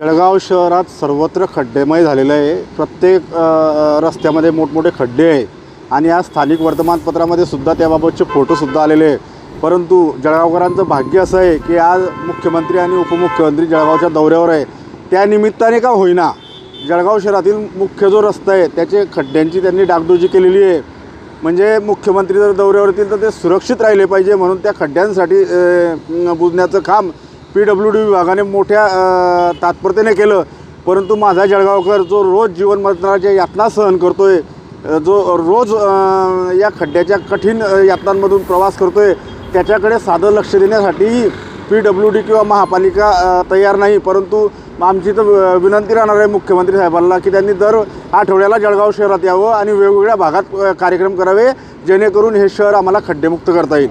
जळगाव शहरात सर्वत्र खड्डेमय झालेलं आहे. प्रत्येक रस्त्यामध्ये मोठमोठे खड्डे आहे. आणि आज स्थानिक वर्तमानपत्रामध्ये सुद्धा त्याबाबतचे फोटोसुद्धा आलेले आहे. परंतु जळगावकरांचं भाग्य असं आहे की आज मुख्यमंत्री आणि उपमुख्यमंत्री जळगावच्या दौऱ्यावर आहे. त्यानिमित्ताने का होईना जळगाव शहरातील मुख्य जो रस्ता आहे त्याचे खड्ड्यांची त्यांनी डागडोजी केलेली आहे. म्हणजे मुख्यमंत्री जर दौऱ्यावर येतील तर ते सुरक्षित राहिले पाहिजे म्हणून त्या खड्ड्यांसाठी बुजण्याचं काम पी डब्ल्यू डी विभागाने मोठ्या तात्परतेने केलं. परंतु माझा जळगावकर जो रोज जीवन मरणाच्या यातना सहन करतो आहे जो रोज या खड्ड्याच्या कठीण यातनांमधून प्रवास आहे त्याच्याकडे साधं लक्ष देण्यासाठी पी डब्ल्यू डी किंवा महापालिका तयार नाही परंतु आमची तर विनंती राहणार आहे मुख्यमंत्री साहेबांना की त्यांनी दर आठवड्याला जळगाव शहरात यावं आणि वेगवेगळ्या भागात कार्यक्रम करावे जेणेकरून हे शहर आम्हाला खड्डेमुक्त करता येईल.